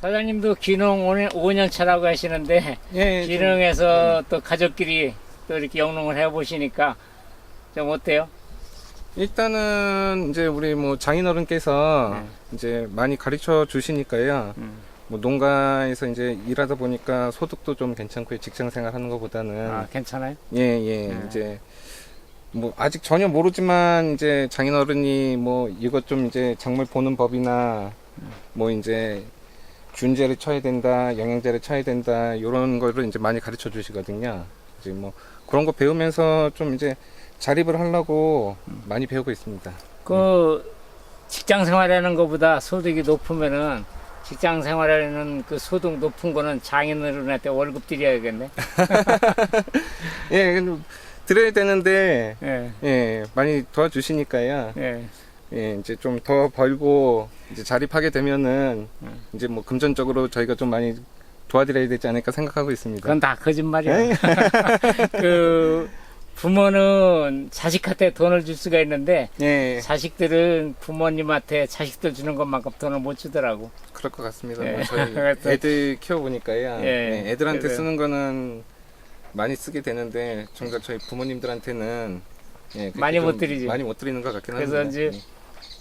사장님도 기농 5년, 5년 차라고 하시는데 예, 좀- 기농에서 또 가족끼리 또 이렇게 영농을 해보시니까 좀 어때요? 일단은 이제 우리 뭐 장인어른께서 네. 이제 많이 가르쳐 주시니까요. 음. 뭐 농가에서 이제 일하다 보니까 소득도 좀 괜찮고요. 직장 생활 하는 것보다는 아 괜찮아요? 예, 예. 네. 이제 뭐 아직 전혀 모르지만 이제 장인어른이 뭐 이것 좀 이제 작물 보는 법이나 뭐 이제 균제를 쳐야 된다, 영양제를 쳐야 된다 이런 거를 이제 많이 가르쳐 주시거든요. 이제 뭐 그런 거 배우면서 좀 이제 자립을 하려고 많이 배우고 있습니다. 그 직장 생활하는 것보다 소득이 높으면은 직장 생활하는 그 소득 높은 거는 장인어른한테 월급 드려야겠네. 예, 근데 드려야 되는데 예, 예, 많이 도와주시니까요. 예. 예, 이제 좀 더 벌고 이제 자립하게 되면은 음. 이제 뭐 금전적으로 저희가 좀 많이 도와드려야 되지 않을까 생각하고 있습니다. 그건 다 거짓말이야. 에이. 그 부모는 자식한테 돈을 줄 수가 있는데 예, 자식들은 부모님한테 자식들 주는 것만큼 돈을 못 주더라고. 그럴 것 같습니다. 예. 뭐 저희 그래서- 애들 키워보니까요. 예. 예, 애들한테 그래서- 쓰는 거는 많이 쓰게 되는데 정작 저희 부모님들한테는 예, 그렇게 많이 좀못 드리지. 많이 못 드리는 것 같긴 그래서 합니다. 이제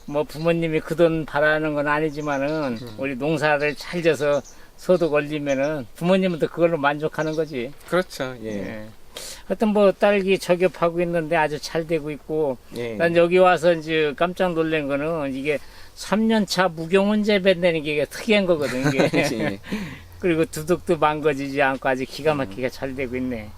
뭐 부모님이 그 돈 바라는 건 아니지만은 음. 우리 농사를 잘 져서 소득 올리면은 부모님은 또 그걸로 만족하는 거지. 예. 그렇죠. 예. 예. 하여튼 뭐 딸기 저격하고 있는데 아주 잘 되고 있고 예. 난 여기 와서 이제 깜짝 놀란 거는 이게 3년차 무경운제 뱉는 게 이게 특이한 거거든 이게 예. 그리고 두둑도 망가지지 않고 아주 기가 막히게 잘 되고 있네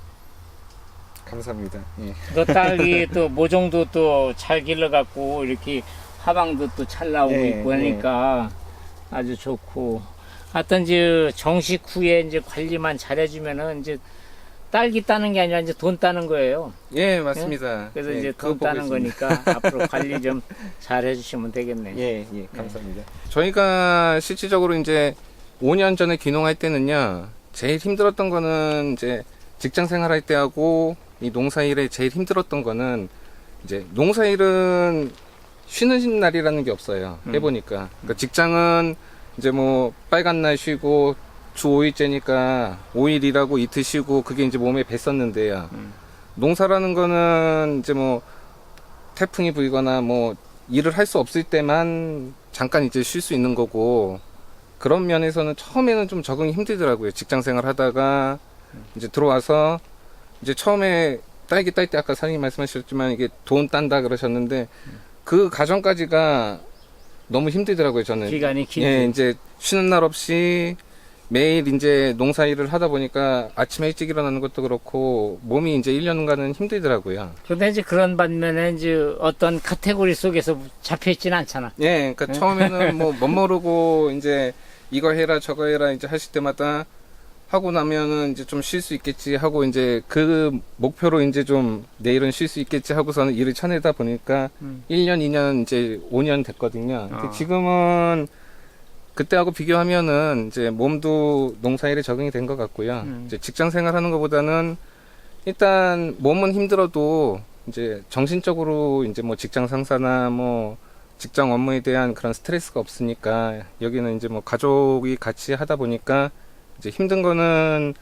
감사합니다. 예. 너 딸기 또 모종도 또 잘 길러갖고 이렇게 화방도 또 잘 나오고 예, 있고 하니까 아주 좋고 하여튼 이제 정식 후에 이제 관리만 잘해주면은 이제 딸기 따는 게 아니라 이제 돈 따는 거예요. 예, 맞습니다. 그래서 예, 이제 돈 따는 있습니다. 거니까 앞으로 관리 좀 잘 해주시면 되겠네. 예, 예, 감사합니다. 저희가 실질적으로 이제 5년 전에 귀농할 때는요, 제일 힘들었던 거는 이제 직장 생활할 때 하고 이 농사일에 제일 힘들었던 거는 이제 농사일은 쉬는 날이라는 게 없어요. 음. 해보니까. 그러니까 직장은 이제 뭐 빨간 날 쉬고 주 5일째니까 5일 일하고 이틀 쉬고 그게 이제 몸에 뱄었는데요. 음. 농사라는 거는 이제 뭐 태풍이 불거나 뭐 일을 할 수 없을 때만 잠깐 이제 쉴 수 있는 거고 그런 면에서는 처음에는 좀 적응이 힘들더라고요. 직장 생활 하다가 이제 들어와서 이제 처음에 딸기 딸 때 아까 사장님 말씀하셨지만 이게 돈 딴다 그러셨는데 그 과정까지가 너무 힘들더라고요. 저는 기간이 길지. 예, 이제 쉬는 날 없이 매일 이제 농사 일을 하다 보니까 아침에 일찍 일어나는 것도 그렇고 몸이 이제 1년간은 힘들더라고요. 근데 이제 그런 반면에 이제 어떤 카테고리 속에서 잡혀있지는 않잖아. 예, 그러니까 처음에는 뭐 못 모르고 이제 이거 해라 저거 해라 이제 하실 때마다 하고 나면은 이제 좀 쉴 수 있겠지 하고 이제 그 목표로 이제 좀 내일은 쉴 수 있겠지 하고서는 일을 쳐내다 보니까 음. 1년, 2년 이제 5년 됐거든요. 근데 어. 지금은 그때하고 비교하면은 이제 몸도 농사일에 적응이 된 것 같고요. 음. 이제 직장 생활하는 것보다는 일단 몸은 힘들어도 이제 정신적으로 이제 뭐 직장 상사나 뭐 직장 업무에 대한 그런 스트레스가 없으니까 여기는 이제 뭐 가족이 같이 하다 보니까 이제 힘든 거는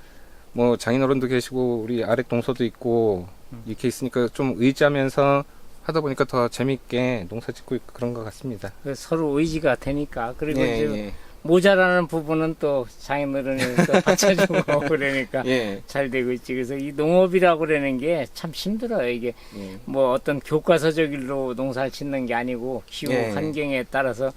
뭐 장인 어른도 계시고 우리 아랫 동서도 있고 음. 이렇게 있으니까 좀 의지하면서 하다 보니까 더 재밌게 농사 짓고 있고 그런 것 같습니다. 그래서 서로 의지가 되니까. 그리고 예, 이제 예, 모자라는 부분은 또 장인어른이 또 받쳐주고 그러니까 예, 잘 되고 있지. 그래서 이 농업이라고 그러는 게 참 힘들어요. 이게 예. 뭐 어떤 교과서적 일로 농사를 짓는 게 아니고 기후 예. 환경에 따라서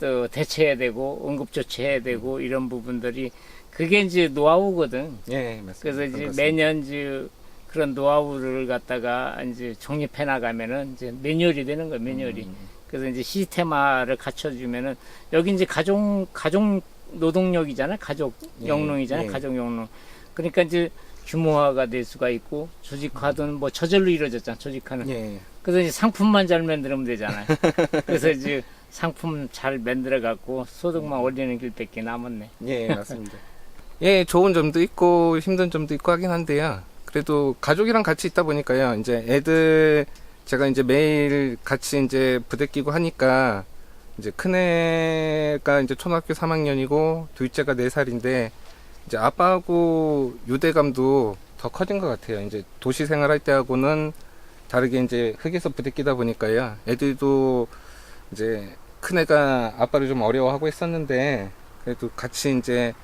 또 대처해야 되고 응급조치해야 되고 이런 부분들이 그게 이제 노하우거든. 예, 맞습니다. 그래서 이제. 매년 이제 그런 노하우를 갖다가 이제 정립해 나가면은 이제 매뉴얼이 되는 거예요. 매뉴얼이. 음, 그래서 이제 시스템화를 갖춰주면은 여기 이제 가족 가족 노동력이잖아요. 가족 예, 영농이잖아요. 예. 가족 영농. 그러니까 이제 규모화가 될 수가 있고 조직화든 뭐 저절로 이루어졌잖아. 조직화는. 예, 그래서 이제 상품만 잘 만들면 되잖아요. 그래서 이제 상품 잘 만들어 갖고 소득만 올리는 길밖에 남았네. 예, 맞습니다. 예, 좋은 점도 있고 힘든 점도 있고 하긴 한데요. 그래도 가족이랑 같이 있다 보니까요. 이제 애들 제가 이제 매일 같이 이제 부대끼고 하니까 이제 큰애가 이제 초등학교 3학년이고 둘째가 4살인데 이제 아빠하고 유대감도 더 커진 것 같아요. 이제 도시 생활할 때하고는 다르게 이제 흙에서 부대끼다 보니까요. 애들도 이제 큰애가 아빠를 좀 어려워하고 했었는데 그래도 같이 이제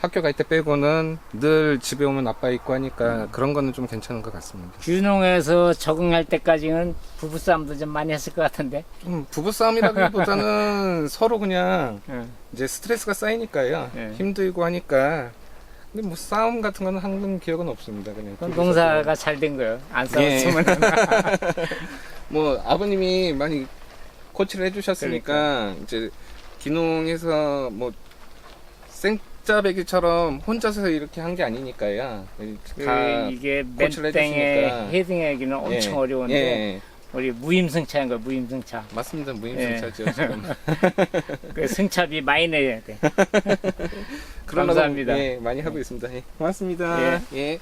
학교 갈 때 빼고는 늘 집에 오면 아빠 있고 하니까 그런 거는 좀 괜찮은 것 같습니다. 귀농해서 적응할 때까지는 부부싸움도 좀 많이 했을 것 같은데. 좀 부부싸움이라기보다는 서로 그냥 응. 이제 스트레스가 쌓이니까요. 네. 힘들고 하니까. 근데 뭐 싸움 같은 거는 한번 기억은 없습니다. 그냥. 둘이서 농사가 잘 된 거예요. 안 예. 싸웠으면. 뭐 아버님이 많이 코치를 해주셨으니까 그러니까. 이제 기농에서 뭐 생 짜배기처럼 혼자서 이렇게 한 게 아니니까요. 다 그 이게 코치를 맨땅에 해주시니까. 헤딩하기는 엄청 예, 어려운데 예, 우리 무임승차인 거야 무임승차. 맞습니다. 예. 무임승차죠 지금. 그 승차비 많이 내야 돼. 그런 감사합니다. 예, 많이 하고 있습니다. 예. 고맙습니다. 예. 예.